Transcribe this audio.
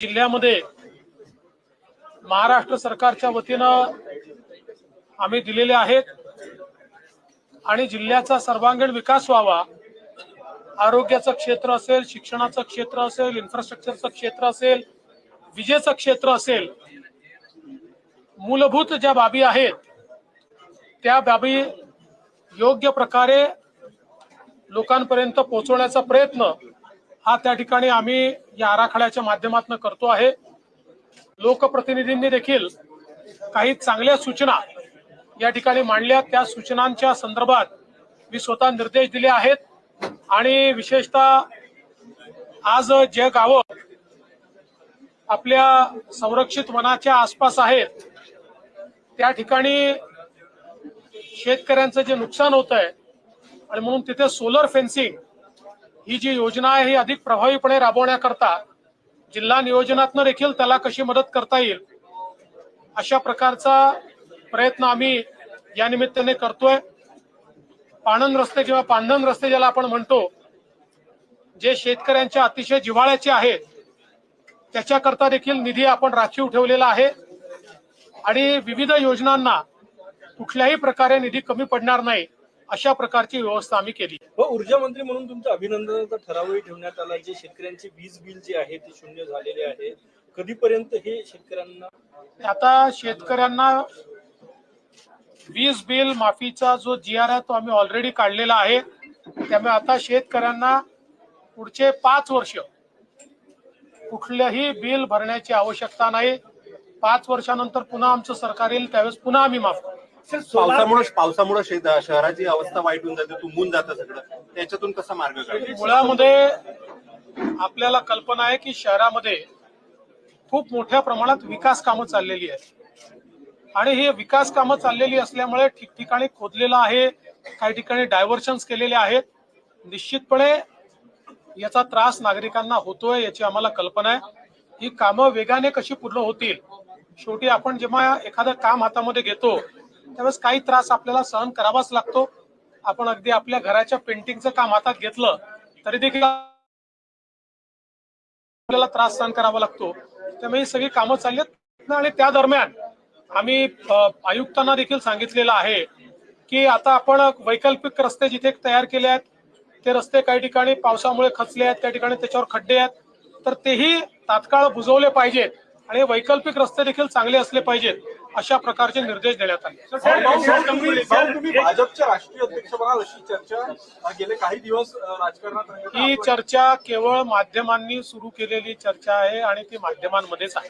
जिल्ह्यामध्ये महाराष्ट्र सरकारच्या वतीनं आम्ही दिलेले आहेत आणि जिल्ह्याचा सर्वांगीण विकास व्हावा आरोग्याचं क्षेत्र असेल शिक्षणाचं क्षेत्र असेल इन्फ्रास्ट्रक्चरचं क्षेत्र असेल विजेचं क्षेत्र असेल मूलभूत ज्या बाबी आहेत त्या बाबी योग्य प्रकारे लोकांपर्यंत पोहोचवण्याचा प्रयत्न हा त्या ठिकाणी आम्ही या आराखड्याच्या माध्यमातून करतो आहे. लोकप्रतिनिधींनी देखील काही चांगल्या सूचना या ठिकाणी मांडल्या. त्या सूचनांच्या संदर्भात मी स्वतः निर्देश दिले आहेत. आणि विशेषतः आज जे गावं आपल्या संरक्षित वनाच्या आसपास आहेत त्या ठिकाणी शेतकऱ्यांचं जे नुकसान होत आहे आणि म्हणून तिथे सोलर फेन्सिंग ही जी योजना आहे ही अधिक प्रभावीपणे राबवण्याकरता जिल्हा नियोजनातनं देखील त्याला कशी मदत करता येईल अशा प्रकारचा प्रयत्न आम्ही या निमित्ताने करतोय. पाणन रस्ते किंवा पांढन रस्ते ज्याला आपण म्हणतो जे शेतकऱ्यांच्या अतिशय जिव्हाळ्याचे आहेत त्याच्याकरता देखील निधी आपण राखीव ठेवलेला आहे. आणि विविध योजनांना कुठल्याही प्रकारे निधी कमी पडणार नाही. अशा प्रकारची व्यवस्था आम्ही केली. व ऊर्जा मंत्री म्हणून तुमचं अभिनंदनाचा ठरावही ठेवण्यात आला जे शेतकऱ्यांचे वीज बिल जे आहे ते शून्य झालेले आहे. कधीपर्यंत हे शेतकऱ्यांना आता शेतकऱ्यांना वीज बिल माफीचा जो जी आर आहे तो आम्ही ऑलरेडी काढलेला आहे. त्यामुळे आता शेतकऱ्यांना पुढचे पाच वर्ष कुठलंही बिल भरण्याची आवश्यकता नाही. पाच वर्षानंतर पुन्हा आमचं सरकार येईल त्यावेळेस पुन्हा आम्ही माफ करू. पावसामुळे पावसामुळे शहराची अवस्था वाईट होऊन जाते तुंबून जातं सगळं. त्याच्यातून कसा मार्ग काढायचा मुळामध्ये आपल्याला कल्पना आहे की शहरामध्ये खूप मोठ्या प्रमाणात विकास कामं चाललेली आहेत. आणि ही विकास कामं चाललेली असल्यामुळे ठिकठिकाणी खोदलेलं आहे काही ठिकाणी डायव्हर्शन्स केलेले आहेत. निश्चितपणे याचा त्रास नागरिकांना होतोय याची आम्हाला कल्पना आहे. ही कामं वेगाने कशी पूर्ण होतील शेवटी आपण जेव्हा एखादं काम हातामध्ये घेतो त्यावेळेस काही त्रास आपल्याला सहन करावाच लागतो. आपण अगदी आपल्या घराच्या पेंटिंगचं काम हातात घेतलं तरी देखील आपल्याला त्रास सहन करावा लागतो. त्यामुळे ही सगळी कामं चालली आहेत. आणि त्या दरम्यान आम्ही आयुक्तांना देखील सांगितलेलं आहे की आता आपण वैकल्पिक रस्ते जिथे तयार केले आहेत ते रस्ते काही ठिकाणी पावसामुळे खचले आहेत त्या ठिकाणी त्याच्यावर खड्डे आहेत तर तेही तात्काळ बुजवले पाहिजेत आणि वैकल्पिक रस्ते देखील चांगले असले पाहिजेत. अशा प्रकारचे निर्देश देण्यात आले भाजपच्या राष्ट्रीय अध्यक्ष बनाल अशी चर्चा गेले काही दिवस राजकारणात ही. चर्चा केवळ माध्यमांनी सुरू केलेली चर्चा आहे आणि ती माध्यमांमध्येच आहे